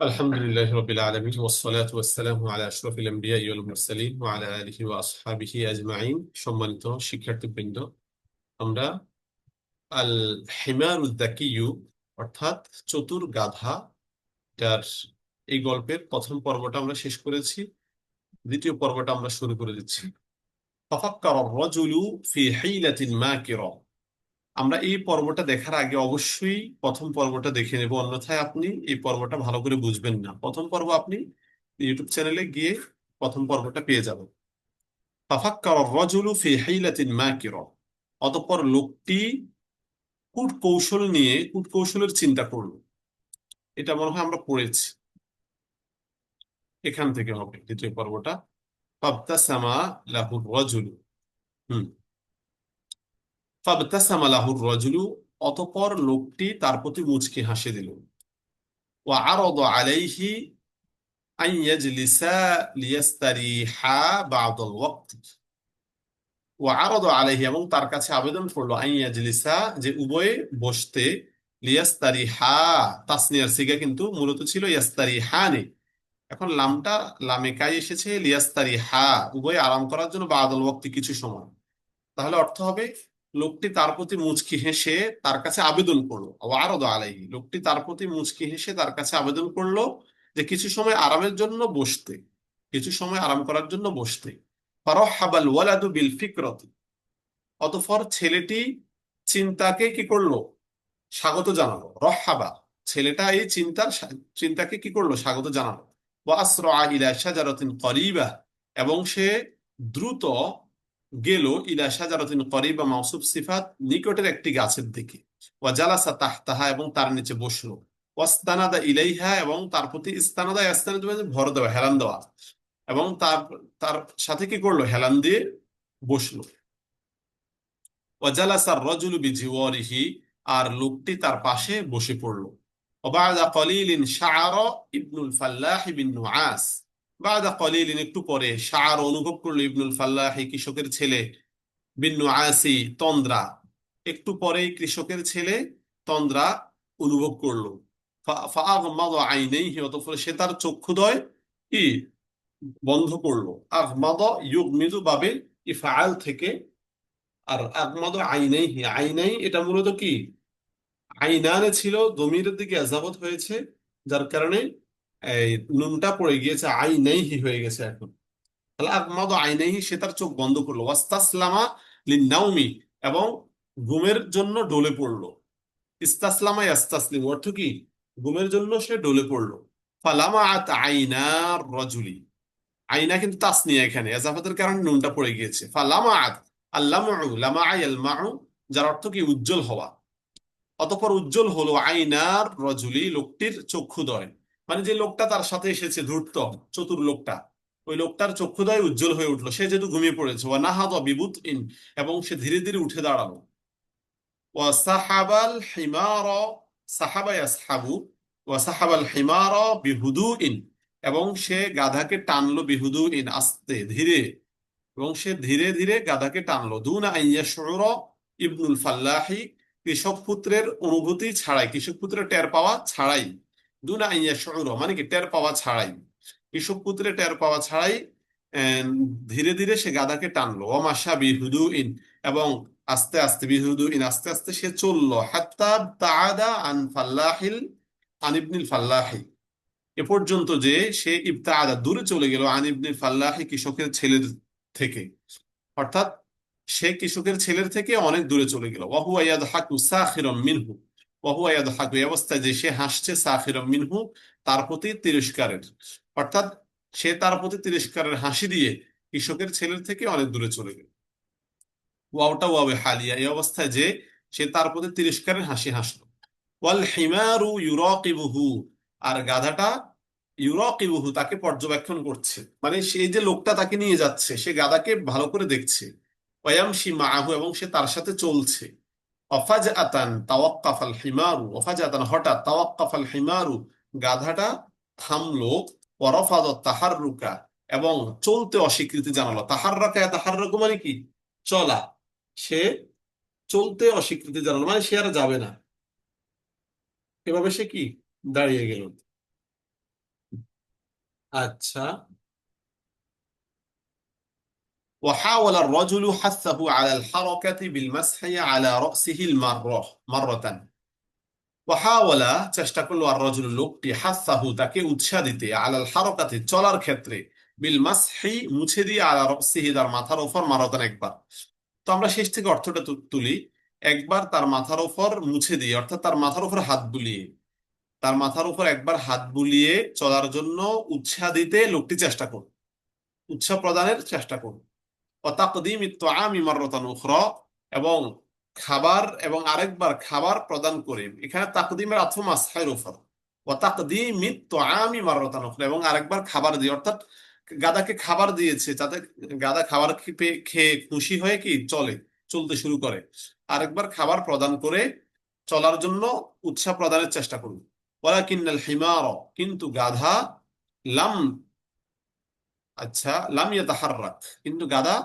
الحمد لله رب العالمين والصلاة والسلام على أشرف الأنبياء والمرسلين وعلى آله وأصحابه أجمعين সম্মানিত শিক্ষার্থীবৃন্দ আমরা আল হিমারু যাকিয়ু অর্থাৎ চতুর গাধা তার এই গল্পের প্রথম পর্বটা আমরা শেষ করেছি দ্বিতীয় পর্বটা আমরা শুরু করে দিচ্ছি তাফাক্কার রাজুলু ফি হিলাতিন মাকিরা আমরা এই পর্বটা দেখার আগে অবশ্যই প্রথম পর্বটা দেখে নেব। অন্যথায় আপনি এই পর্বটা ভালো করে বুঝবেন না। প্রথম পর্ব আপনি ইউটিউব চ্যানেলে গিয়ে প্রথম পর্বটা পেয়ে যাবেন। তাফাক্কার অতঃপর লোকটি কূট কৌশল নিয়ে কূট কৌশলের চিন্তা করল। এটা মনে হয় আমরা পড়েছি। এখান থেকে হবে দ্বিতীয় পর্বটা। ফাবতাসামা লাহু রাজুলু। হুম। রাজুলু, অতঃপর লোকটি তার প্রতি মুচকি হাসি দিল। এবং তার কাছে আবেদন করল যে উভয়ে বসতে লিয়াস্তারিহা, তাসনিয়ার সিগা কিন্তু মূলত ছিল ইয়াস্তারিহানে। এখন লামটা, লামে কাই এসেছে, লিয়াস্তারিহা, উভয়ে আরাম করার জন্য বা'দাল ওয়াক্তি কিছু সময়। তাহলে অর্থ হবে লোকটি তার প্রতি মুচকি হেসে তার কাছে আবেদন করল। আরদ আলাইহি, লোকটি তার প্রতি মুচকি হেসে তার কাছে আবেদন করল যে কিছু সময় আরামের জন্য বসতে, কিছু সময় আরাম করার জন্য বসতে। ফারহাবাল বিল ফিকরতি ছেলেটি চিন্তাকে কি করল? স্বাগত জানালো। রহাবা, ছেলেটা এই চিন্তার চিন্তাকে কি করল? স্বাগত জানালো। ওয়া আসরা ইলা করিবা, এবং সে দ্রুত গেল ইলা শাজারাতিন করিবা মাউসুফ সিফাত, নিকটের একটি গাছের দিকে। জালাসা এবং তার নিচে বসল। ওয়াস্তানাদা ইলাইহা, এবং তার প্রতি ইস্তানাদা মানে ভর দেওয়া, হেলান দেওয়া। এবং তার তার সাথে কি করল? হেলান দিয়ে রাজুলু বিজিওয়ারিহি, আর লোকটি তার পাশে বসে পড়ল। ওবাদা ইবনুল ফাল্লাহ বিন নুআস। বাদা কলিলিন একটু পরে শাআর অনুভব করল ইবনুল ফাল্লাহি কৃষকের ছেলে বিন্নু আসি তন্দ্রা। একটু পরেই কৃষকের ছেলে তন্দ্রা অনুভব করল। অতঃপর সে তার চক্ষুদয় কি? বন্ধ করল। আগমাদ ইউগমিদু বাবে ইফআল থেকে আর আগমাদ আইনাইহি। আইনাই এটা মূলত কি? আইনানে ছিল দমিরের দিকে আজাবত হয়েছে, যার কারণে এই নুনটা পড়ে গিয়েছে, আইনাইহি হয়ে গেছে এখন। তাহলে আগমাদ আইনাইহি সে তার চোখ বন্ধ করল। ওয়াস্তাসলামা লিন্নাউমি এবং ঘুমের জন্য ডলে পড়ল। ইস্তাসলামা ইয়াস্তাসলিম অর্থ কি? ঘুমের জন্য সে ডলে পড়ল। ফালামা আত আইনার রজুলি। আইনা কিন্তু তাস তাসনিয়া এখানে, এজাফাতের কারণে নুনটা পড়ে গিয়েছে। ফালামা আত আল্লামু লামা আয়াল মাউ যার অর্থ কি? উজ্জ্বল হওয়া। অতঃপর উজ্জ্বল হলো আইনার রজুলি, লোকটির চক্ষুদয় মানে যে লোকটা তার সাথে এসেছে, ধূর্ত, চতুর লোকটা, ওই লোকটার চক্ষুদয় উজ্জ্বল হয়ে উঠল। সে যেহেতু ঘুমিয়ে পড়েছে। ওয়া নাহাদ বিবুত ইন এবং সে ধীরে ধীরে উঠে দাঁড়াল। ওয়া সাহাবাল হিমার, সাহাবা ইয়াসহাবু, ওয়া সাহাবাল হিমার বিহুদু ইন এবং সে গাধাকে টানলো বিহুদু ইন আস্তে ধীরে, এবং সে ধীরে ধীরে গাধাকে টানলো। দুনা আইয়া ইবনুল ফাল্লাহি, কৃষক পুত্রের অনুভূতি ছাড়াই, কৃষক পুত্রের টের পাওয়া ছাড়াই। দুনা আইয়া শুর মানে কি টের পাওয়া ছাড়াই। কৃষক পুত্রের টের পাওয়া ছাড়াই ধীরে ধীরে সে গাদাকে টানলো। অমাশা বিহুদু ইন এবং আস্তে আস্তে বিহুদু ইন আস্তে আস্তে সে চলল। হাত্তা তাআদা আন ফাল্লাহিল ফাল্লাহি। এ পর্যন্ত যে সে ইবতাআদা দূরে চলে গেল আন ইবনিল ফাল্লাহি কৃষকের ছেলের থেকে। অর্থাৎ সে কৃষকের ছেলের থেকে অনেক দূরে চলে গেল। ওয়াহুয়া ইয়াদহাকু সাখিরাম মিনহু। এই অবস্থায় যে সে হাসছে সাখিরাম মিনহু, তার প্রতি তিরস্কারের। অর্থাৎ সে তার প্রতি তিরস্কারের হাসি দিয়ে কৃষকের ছেলের থেকে অনেক দূরে চলে গেল। ওয়াওটা ওয়াবে হালিয়া, এই অবস্থায় যে সে তার প্রতি তিরস্কারের হাসি হাসলো। ওয়াল হিমারু ইউরাকিবুহু, আর গাধাটা ইউরাকিবুহু তাকে পর্যবেক্ষণ করছে। মানে সেই যে লোকটা তাকে নিয়ে যাচ্ছে, সে গাধাকে ভালো করে দেখছে। ওয়ামশি মাহু এবং সে তার সাথে চলছে। অফাজ আতান তাওয়াক্কাফাল হিমারু অফাজ আতান হঠাৎ তাওয়াক্কাফাল হিমারু, গাধাটা থামলো ওয়ারফাদ তাহার রুকা এবং চলতে অস্বীকৃতি জানালো। তাহার রাখা তাহার রকম মানে কি? চলা। সে চলতে অস্বীকৃতি জানালো মানে সে আর যাবে না। এভাবে সে কি? দাঁড়িয়ে গেল। আচ্ছা। وحاول الرجل حثه على الحركة بالمسح على رأسه المرة مرة وحاول চেষ্টা করলো আর রজুল লোকটি হাসাহু তাকে উৎসাহ দিতে আলাল হারকাতে চলার ক্ষেত্রে বিল মাসহি মুছে দিয়ে আলা রসিহি তার মাথার উপর মারতান একবার তো আমরা শেষ থেকে অর্থটা তু- তুলি একবার তার মাথার উপর মুছে দিয়ে অর্থাৎ তার মাথার উপর হাত বুলিয়ে তার মাথার উপর একবার হাত বুলিয়ে চলার জন্য উৎসাহ দিতে লোকটি চেষ্টা করুন উৎসাহ প্রদানের চেষ্টা করুন এবং খাবার এবং আরেকবার খাবার প্রদান করে। এখানে তাকদিমের অর্থ মাসহাইর উপর ওয়াতাকদিম ইত্তাআমি মাররাতান উখরা এবং আরেকবার খাবার দিয়ে অর্থাৎ গাদাকে খাবার দিয়েছে যাতে গাদা খাবার খেয়ে খুশি হয়ে কি চলে, চলতে শুরু করে। আরেকবার খাবার প্রদান করে চলার জন্য উৎসাহ প্রদানের চেষ্টা করুন ওয়ালাকিন্নাল হিমার, কিন্তু গাধা লাম আচ্ছা লাম ইয়াতাহাররাক। কিন্তু গাধা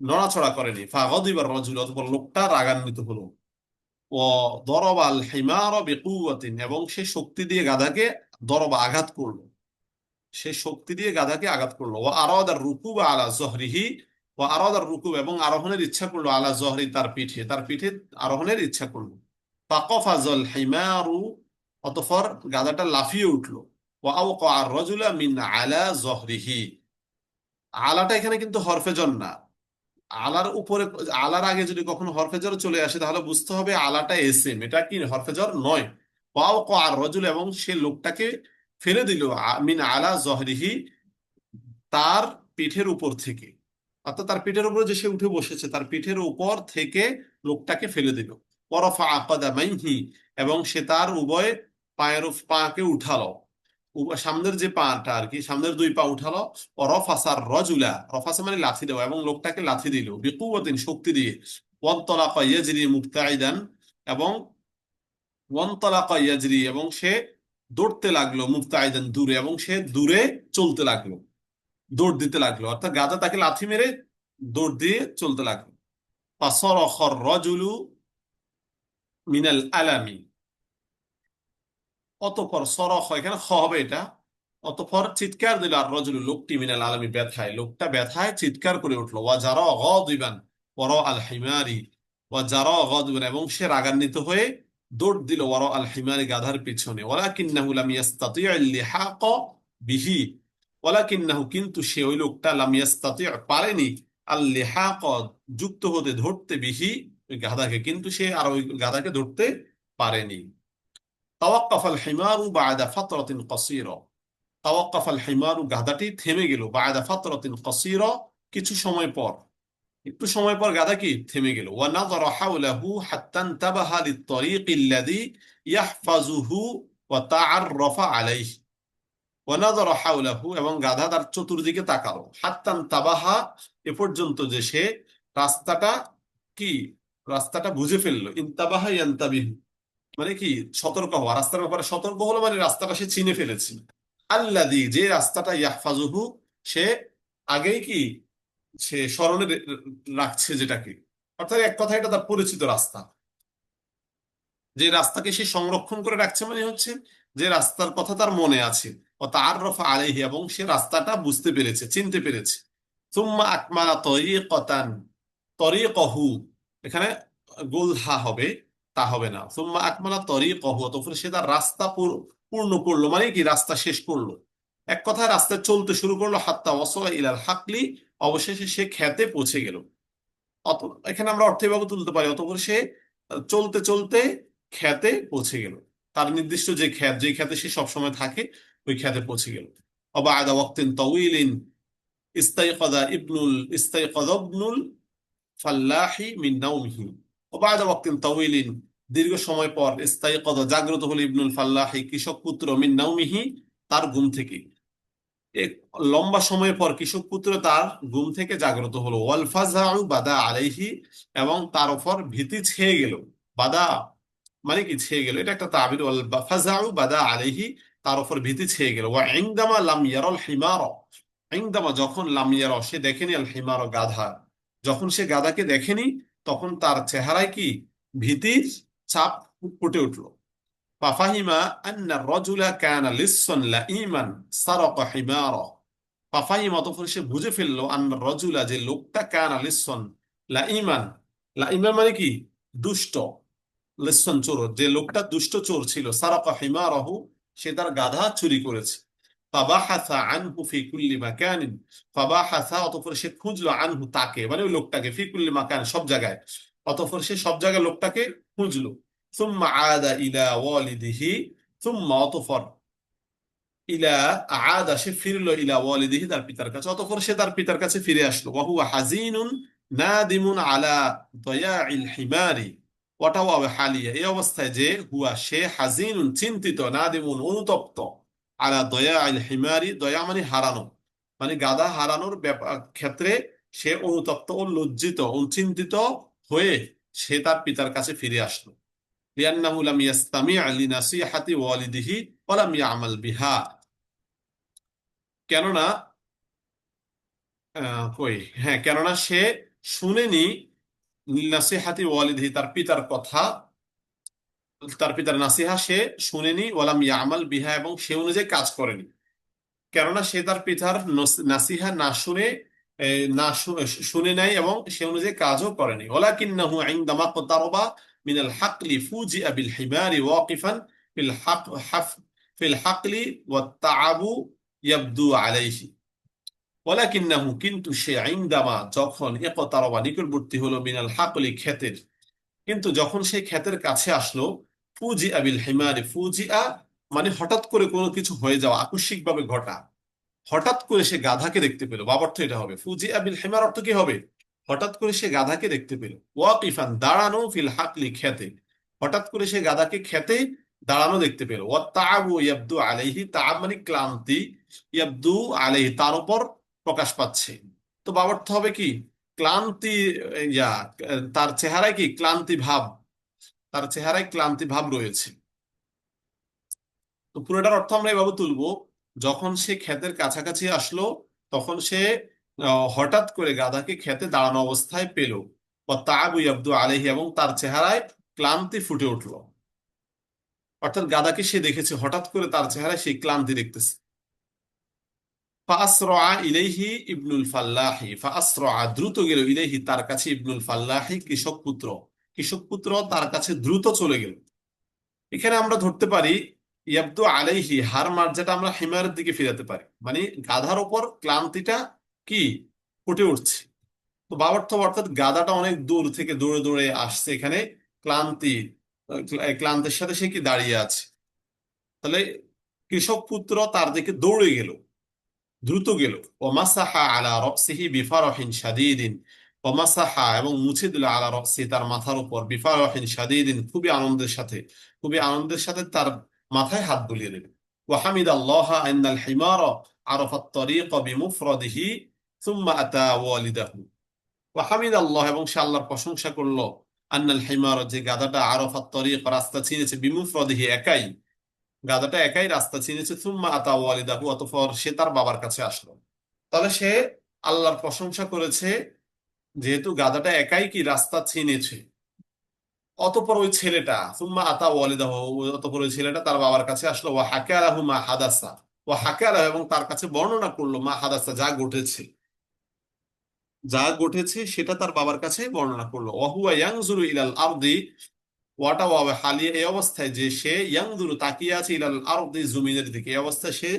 নড়াচড়া করেনি। ফাগদিবার রাজুল অতঃপর লোকটা রাগান্বিত হলো। ও দরবাল হিমার বিকুওয়াতিন, এবং সে শক্তি দিয়ে গাধাকে দরবা আঘাত করল। সে শক্তি দিয়ে গাধাকে আঘাত করল। ও আরাদার রুকুব আলা জহরিহি ও আরাদার রুকুব, এবং আরোহণের ইচ্ছা করল আলা জহরি তার পিঠে তার পিঠে আরোহণের ইচ্ছা করল। ফাকফাজল হিমারু অতফর গাধাটা লাফিয়ে উঠল। ও আওকা আর রজুলা মিন আলা জহরিহি। আলাটা এখানে কিন্তু হরফেজন না। আলার উপরে, আলার আগে যদি কখনো হরফেজর চলে আসে, তাহলে বুঝতে হবে আলাটা এসএম। এটা কি? হরফেজর নয়। ওয়াও ক আর রজুল, এবং সে লোকটাকে ফেলে দিল মিন আলা জহরিহি তার পিঠের উপর থেকে। অর্থাৎ তার পিঠের উপরে যে সে উঠে বসেছে, তার পিঠের উপর থেকে লোকটাকে ফেলে দিল। ওরফা আকাদামাইহি এবং সে তার উভয় পায়ের পাকে উঠালো। সামনের যে পাটা আর কি সামনের দুই পা উঠালো, রফাসার রজুলা, রফাসা মানে লাথি দেওয়া এবং লোকটাকে লাথি দিল বিকুয়াতিন শক্তি দিয়ে, ওয়ান্তলাকা ইয়াজরি মুবতাইদান এবং ওয়ান্তলাকা ইয়াজরি এবং সে দৌড়তে লাগল মুবতাইদান দূরে এবং সে দূরে চলতে লাগল, দৌড় দিতে লাগল, অর্থাৎ গাদা তাকে লাথি মেরে দৌড় দিয়ে চলতে লাগল। ফাসরাখার রজুলু মিনাল আলামি অতঃপর সরখ এখানে খ হবে এটা। অতঃপর চিৎকার দিল, আর রজুল লোকটি মিনাল আলমী ব্যথায়। লোকটা ব্যথায় চিৎকার করে উঠল, ওয়া যারা গদিবান ওয়ার আল হিমারি। ওয়া যারা গদিবান, এবং সে রাগান্বিত হয়ে দৌড় দিল, ওয়ার আল হিমারি গাধার পিছনে। ওয়ালাকিন্নাহু লাম ইয়াস্তাতি' আল-লিহাক বিহি। ওয়ালাকিন্নাহু কিন্তু সে ওই লোকটা লাম ইয়াস্তাতি' পারেনি। আল-লিহাক যুক্ত হতে ধরতে বিহি ওই গাধাকে, কিন্তু সে আর ওই গাধাকে ধরতে পারেনি। তাওয়াক্কাফ আল হিমারু বাদা ফাতরাতিন কসীরা তাওয়াক্কাফ আল হিমারু গাধাটি থেমে গেল বাদা ফাতরাতিন কসীরা কিছু সময় পর। একটু সময় পর গাধা কি? থেমে গেল। ওয়া নাযারা হাওলাহু হাত্তা ইনতাবাহা লিত-তরীক আল্লাযী ইয়াহফাযুহু ওয়া তাআররাফা আলাইহি ওয়া নাযারা হাওলাহু এবং গাধা তার চতুর্দিকে তাকালো। হাত্তা ইনতাবাহা এ পর্যন্ত যে সে রাস্তাটা কি? রাস্তাটা বুঝে ফেলল। ইনতাবাহা ইয়ান্তাবিহু মানে কি সতর্ক হওয়া। রাস্তার ব্যাপারে সতর্ক হলো মানে রাস্তাটা সে চিনে ফেলেছে। আল্লাদি যে রাস্তাটা ইয়াহফাজুহু সে আগেই কি সে স্মরণে রাখছে যেটাকে। অর্থাৎ এক কথা এটা তার পরিচিত রাস্তা। যে রাস্তাকে সে সংরক্ষণ করে রাখছে মানে হচ্ছে যে রাস্তার কথা তার মনে আছে। ও তার রফা আলাইহি, এবং সে রাস্তাটা বুঝতে পেরেছে, চিনতে পেরেছে। সুম্মা আকমালা তরিকতান, তরিকহু। এখানে গোলহা হবে। তা হবে না। সুম্মা আকমালা তরিকহু, অতঃপর সে তার রাস্তা পূর্ণ করল। মানে কি? রাস্তা শেষ করল। এক কথায় রাস্তায় চলতে শুরু করল, হাত্তা ওয়াসলা ইলাল হাকলি। অবশেষে সে খেতে পৌঁছে গেল। অত, এখানে আমরা অর্থ এভাবে তুলতে পারি। অতঃপর সে চলতে চলতে খেতে পৌঁছে গেল। তার নির্দিষ্ট যে খ্যাত যে খ্যাতে সে সবসময় থাকে, ওই খ্যাতে পৌঁছে গেল। অবাদা ওয়াক্তিন তাউইলিন ইস্তাইকাদা ইবনুল ইস্তাইকাদা ইবনুল ফাল্লাহি মিন ওবাদা ওয়াক্তিন তাউইলিন দীর্ঘ সময় পর ইস্তাইকাদা জাগ্রত হলো ইবনুল ফাল্লাহি কৃষক পুত্র মিন নাওমিহি তার ঘুম থেকে। এক লম্বা সময় পর কৃষক পুত্র তার ঘুম থেকে জাগ্রত হলো। ওয়াল ফাজআউ বাদা আলাইহি এবং তার উপর ভীতি ছেয়ে গেল। বাদা মানে কি? ছেয়ে গেল। এটা একটা তাবির। ওয়াল ফাজআউ বাদা আলাইহি তার উপর ভীতি ছেয়ে গেল। ওয়া ইনদামা লাম ইয়ারাল হিমার। ইনদামা যখন লাম ইয়ারা, সে দেখেনি আল হিমার গাধা। যখন সে গাধাকে দেখেনি তখন তার চেহারায় কি ভীতির ছাপ ফুটে উঠল? বুঝে ফেলল আন্না রজুলা যে লোকটা লিসন লাইমান লাইমান মানে কি? দুষ্ট। যে লোকটা দুষ্ট চোর ছিল সে তার গাধা চুরি করেছে। ফাবাহাসা আনহু ফাবাহাসা অতঃপর সে খুঁজলো আনহু তাকে। মানে ওই লোকটাকে মাকান, সব জায়গায়। অতঃপর সে সব জায়গায় লোকটাকে খুঁজলো। সুম্মা আদা ইলা ওয়ালিদিহি, সুম্মা অতঃপর ইলা আদা, সে ফিরলো ইলা ওয়ালিদিহি তার পিতার কাছে। অতঃপর সে তার পিতার কাছে ফিরে আসলো। ওয়াহুয়া হাজিনুন নাদিমুন আলা দয়াইল হিমারি। হবে হালিয়া। এই অবস্থায় যে হুয়া, সে হাজিনুন, চিন্তিত, নাদিমুন, অনুতপ্ত। আলা দয়া আল হিমারি, দয়া মানে হারানো। মানে গাধা হারানোর ক্ষেত্রে সে অনুতপ্ত ও লজ্জিত ও হয়ে সে তার পিতার কাছে ফিরে আসলো। হ্যাঁ কেননা সে শুনেনি তার পিতার কথা তার পিতার নাসিহা সে শুনেনি, ওয়ালাম ইয়ামাল বিহা, এবং সে অনুযায়ী কাজ করেনি। কেননা সে তার পিতার নাসিহা না শুনে না শুনে নাই এবং সে অনুযায়ী কাজও করেনি। ওয়ালাকিন্নাহু ইনদামা কতারবা মিনাল হাকলি ফুজিআ বিল হিমারি ওয়াকিফান ফিল হাক, হাফ, ফিল হাকলি ওয়াত তাআবু ইয়াবদু আলাইহি। ওয়ালাকিন্নাহু কিন্তু সে ইনদামা যখন ইকতারবা নিকটবর্তী হলো মিনাল হাকলি ক্ষেতের। কিন্তু যখন সে ক্ষেতের কাছে আসলো ফুজি আবিল হিমারি ফুজিআ মানে হঠাৎ করে কোনো কিছু হয়ে যাওয়া, আকস্মিকভাবে ঘটা। হঠাৎ করে সে গাধাকে দেখতে পেল। বাবার তো এটা হবে। ফুজি আবিল হিমার অর্থ কি হবে? হঠাৎ করে সে গাধাকে দেখতে পেল। ওয়াকিফান, দাঁড়ানো ফিল হাকলি খেতে। হঠাৎ করে সে গাধাকে খেতে দাঁড়ানো দেখতে পেল। ওয়া তাআবু ইয়াবদু আলাইহি, তাআব মানে ক্লান্তি, ইয়াবদু আলাইহি, তার উপর প্রকাশ পাচ্ছে। তো বাবার তো হবে কি? ক্লান্তি, ইয়া, তার চেহারায় কি? ক্লান্তি ভাব। তার চেহারায় ক্লান্তি ভাব রয়েছে। তো পুরোটার অর্থ আমরা এভাবে তুলবো, যখন সে ক্ষেতের কাছাকাছি আসলো, তখন সে হঠাৎ করে গাধাকে ক্ষেতে দাঁড়ানো অবস্থায় পেল। তাআবু ইয়াবদু আলাইহি এবং তার চেহারায় ক্লান্তি ফুটে উঠল। অর্থাৎ গাধাকে সে দেখেছে, হঠাৎ করে তার চেহারায় সেই ক্লান্তি দেখতেছে। ইলাইহি ইবনুল ফাল্লাহি দ্রুত গেল ইলাইহি তার কাছে ইবনুল ফাল্লাহি কৃষক পুত্র কৃষক পুত্র তার কাছে দ্রুত চলে গেল। এখানে আমরা ধরতে পারি, ইয়াবদু আলাইহি, হার মার্জাটা আমরা হিমারের দিকে ফিরাতে পারি। মানে গাধার উপর ক্লান্তিটা কি? ফুটে উঠছে। তো বাবার তো অর্থাৎ গাধাটা অনেক দূর থেকে দৌড়ে দৌড়ে আসছে এখানে। ক্লান্তি ক্লান্তির সাথে সে কি দাঁড়িয়ে আছে? তাহলে কৃষক পুত্র তার দিকে দৌড়ে গেল, দ্রুত গেল। ওমাসাহা আলা রকসিহি বিফারহিন শাদীদিন। এবং মুছে দিল আলা তার মাথার উপর। বিফারহিন খুবই আনন্দের সাথে। খুবই আনন্দের সাথে তার মাথায় হাত বুলিয়ে ওয়াহামিদ আল্লাহ আন্নাল হিমার আরাফাত তরিক সুম্মা আতা ওয়ালিদাহু। ওয়াহামিদ আল্লাহ এবং সে আল্লাহর প্রশংসা করল, আন্নাল হিমার যে গাধাটা আরাফাত তরিক রাস্তা চিনেছে বিমুফরাদিহি একাই। গাধাটা একাই রাস্তা চিনেছে সুম্মা আতা ওয়ালিদাহু, অতঃপর সে তার বাবার কাছে আসলো। তাহলে সে আল্লাহর প্রশংসা করেছে যেহেতু গাধাটা একাই কি রাস্তা চিনেছে অতঃপর ওই ছেলেটা, সুম্মা আতা ওয়ালিদাহু, অতঃপর ওই ছেলেটা তার বাবার কাছে আসলো, ওয়া হাকা লাহু মা হাদাসা। ওয়া হাকা লাহু এবং তার কাছে বর্ণনা করল, মা হাদাসা, যা ঘটেছে। যা ঘটেছে সেটা তার বাবার কাছে বর্ণনা করল। ওয়াহুয়া ইয়ানজুরু ইলাল আরদি। ওয়াটা ওয়াবে হালিয়া এই অবস্থায় যে সে ইয়াংদুরু তাকিয়ে আছে ইলাল আরদি জমিনের দিকে, এই অবস্থায় সে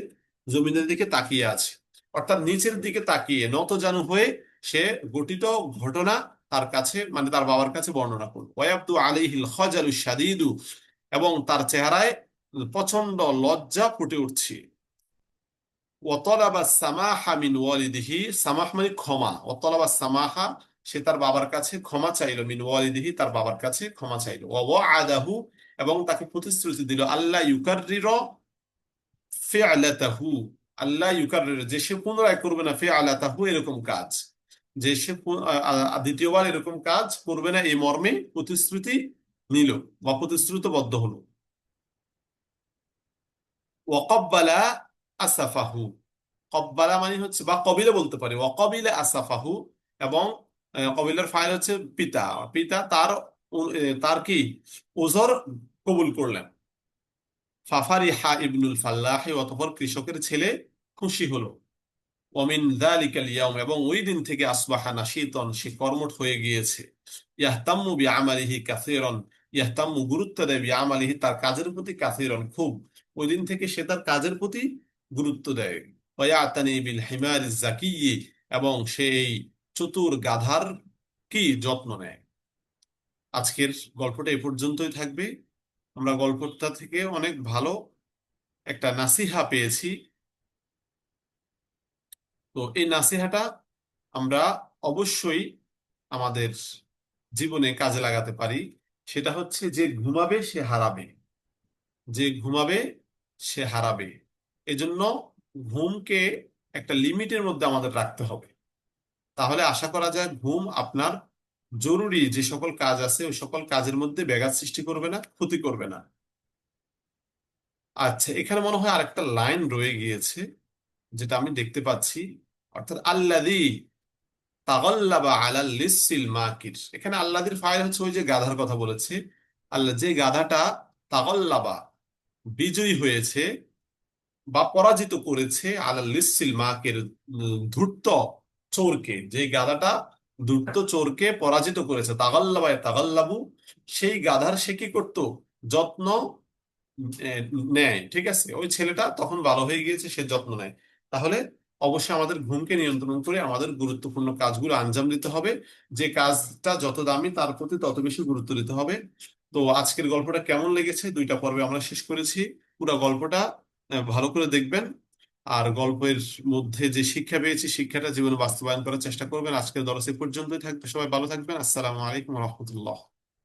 জমিনের দিকে তাকিয়ে আছে। অর্থাৎ নিচের দিকে তাকিয়ে নতজানু হয়ে সে গঠিত ঘটনা তার কাছে মানে তার বাবার কাছে বর্ণনা করল। আলাইহিল খজালু শাদীদু, এবং তার চেহারায় প্রচণ্ড লজ্জা ফুটে উঠছে। ওয়াতালাবা সামাহা মিন ওয়ালিদিহি, সামাহ মানে ক্ষমা। ওয়াতালাবা সামাহা, সে তার বাবার কাছে ক্ষমা চাইলো, মিন ওয়ালিদিহি তার বাবার কাছে ক্ষমা চাইলো। ওয়া ওয়াআদাহু, এবং তাকে প্রতিশ্রুতি দিল আল্লাহ ইউকাররির ফিআলাতাহু আল্লাহ ইউকাররির, যে সে পুনরায় করবে না ফিআলাতাহু, এরকম কাজ। যে সে দ্বিতীয়বার এরকম কাজ করবে না এই মর্মে প্রতিশ্রুতি নিল বা প্রতিশ্রুতবদ্ধ হলো। ওয়াকাব্বালা আসাফাহু। কব্বালা মানে হচ্ছে, বা কবিলা বলতে পারি, ওয়াকাবিলা আসাফাহু এবং কবিলার ফাইল হচ্ছে পিতা। পিতা তার তার কি? ওজর কবুল করলেন। ফাফারি হা ইবনুল ফাল্লাহি, অতঃপর কৃষকের ছেলে খুশি হলো। ওমিন যালিকাল ইয়াউম, এবং ওই দিন থেকে আসবাহা নাশীতন, সে কর্মঠ হয়ে গিয়েছে। ইয়াহতাম্মু বিআমালিহি কাসীরান, ইয়াহতাম্মু গুরুত্ব দেয় বিআমালিহি, তার কাজের প্রতি কাসীরান খুব। ওই দিন থেকে সে তার কাজের প্রতি গুরুত্ব দেয়। ওয়ায়াতানি বিল হিমারি জাকিয়্যি এবং সেই চতুর গাধার কি যত্ন নেয়। আজকের গল্পটা এ পর্যন্তই থাকবে। আমরা গল্পটা থেকে অনেক ভালো একটা নাসিহা পেয়েছি। তো এই নাসিহাটা আমরা অবশ্যই আমাদের জীবনে কাজে লাগাতে পারি। সেটা হচ্ছে যে ঘুমাবে সে হারাবে। যে ঘুমাবে সে হারাবে। এজন্য ঘুমকে একটা লিমিটের মধ্যে আমাদের রাখতে হবে। তাহলে আশা করা যায় ঘুম আপনার জরুরি, যে সকল কাজ আছে ওই সকল কাজের মধ্যে ব্যাঘাত সৃষ্টি করবে না, ক্ষতি করবে না। আচ্ছা এখানে মনে হয় আরেকটা লাইন রয়ে গিয়েছে। যেটা আমি দেখতে পাচ্ছি, অর্থাৎ আল্লাদি তাগাল্লাবা আলাল লিসিল মাকির। এখানে আল্লাদির ফাইল হচ্ছে ওই যে গাধার কথা বলেছে। আল্লাহ যে গাধাটা তাগাল্লাবা, বিজয়ী হয়েছে বা পরাজিত করেছে আলাল লিসিল মাকির ধূর্ত চোরকে। যে গাধাটা ধূর্ত চোরকে পরাজিত করেছে, তাগাল্লাবায় তাগাল্লাবু, সেই গাধার সে কি করতো? যত্ন নেয়, ঠিক আছে? ওই ছেলেটা তখন ভালো হয়ে গিয়েছে, সে যত্ন নেয়। তাহলে অবশ্যই আমাদের ঘুমকে নিয়ন্ত্রণ করে আমাদের গুরুত্বপূর্ণ কাজগুলো আঞ্জাম দিতে হবে। যে কাজটা যত দামি তার প্রতি তত বেশি গুরুত্ব দিতে হবে। তো আজকের গল্পটা কেমন লেগেছে দুইটা পর্বে আমরা শেষ করেছি। পুরো গল্পটা ভালো করে দেখবেন। আর গল্পের মধ্যে যে শিক্ষা পেয়েছি, শিক্ষাটা জীবনে বাস্তবায়ন করার চেষ্টা করবেন। আজকের দরস পর্যন্তই থাকবে। সবাই ভালো থাকবেন। আসসালামু আলাইকুম রহমতুল্লাহ।